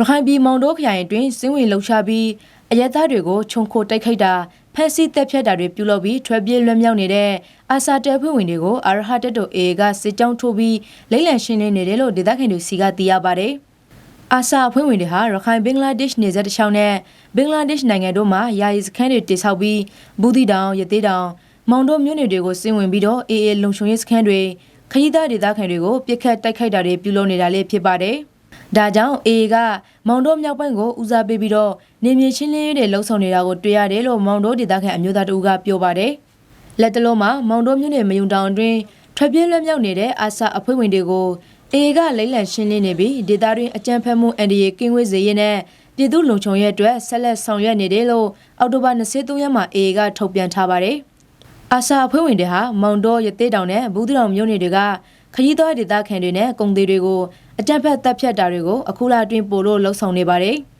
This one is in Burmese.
ရခိုင်ပြည်မောင်တောခရိုင်အတွင်းစင်းဝင်လှုပ်ရှားပြီးအရက်သားတွေကိုခြုံခိုတိုက်ခိုက်တာဖမ်းဆီးတပ်ဖြတ်တာတွေပြုလုပ်ပြီးထွက်ပြေးလွတ်မြောက်နေတဲ့အာစာတဲဖွဲ့ဝင်တွေကိုအာရဟတက်တိုအေကစစ်ကြောင်းထိုးပြီးလိမ့်လံရှင်းလင်းနေတယ်လို့ဒေသခံတွေစီကသိရပါတယ်။အာစာအဖွဲ့ဝင်တွေဟာရခိုင်ဘင်္ဂလားဒေ့ရှ်နယ်စပ်တစ်လျှောက်နဲ့ဘင်္ဂလားဒေ့ရှ်နိုင်ငံတို့မှာယာယီစခန်းတွေတည်ဆောက်ပြီးဘူးတီတောင်ရသေးတောင်မောင်တို့မြို့နယ်တွေကိုစင်းဝင်ပြီးတော့အေအေလုံခြုံရေးစခန်းတွေခရီးသားဒေသခံတွေကိုပြစ်ခတ်တိုက်ခိုက်တာတွေပြုလုပ်နေတာလည်းဖြစ်ပါတယ်။ ဒါကြောင့် AA ကမောင်တို့မြောက်ပိုင်းကိုဦးစားပေးပြီးတော့နေမြေချင်းလင်းရေးတွေလှုံ့ဆော်နေတာကိုတွေ့ရတယ်လို့မောင်တို့ဒေသခံအမျိုးသားတဦးကပြောပါတယ်။လက်တလုံးမှာမောင်တို့မြို့နယ်မယုံတောင်အတွင်းထွက်ပြေးလွတ်မြောက်နေတဲ့အာဆာအဖွဲ့ဝင်တွေကို AA ကလိမ့်လံရှင်းလင်းနေပြီးဒေသတွင်းအကြမ်းဖက်မှုအန်ဒီရေကင်းဝေးစေရေးနဲ့ပြည်သူလုံခြုံရေးအတွက်ဆက်လက်ဆောင်ရွက်နေတယ်လို့အောက်တိုဘာ23ရက်မှာ AA ကထုတ်ပြန်ထားပါတယ်။အာဆာအဖွဲ့ဝင်တွေဟာမောင်တော်ရသေးတောင်နဲ့ဘူးသီတောင်မြို့နယ်တွေကခရီးသွားဒေသခံတွေနဲ့ကုန်သည်တွေကို အကြမ်းဖက်တပ်ဖြတ်တာတွေကိုအခုလအတွင်းပို့လို့လှုံ့ဆော်နေပါတယ်။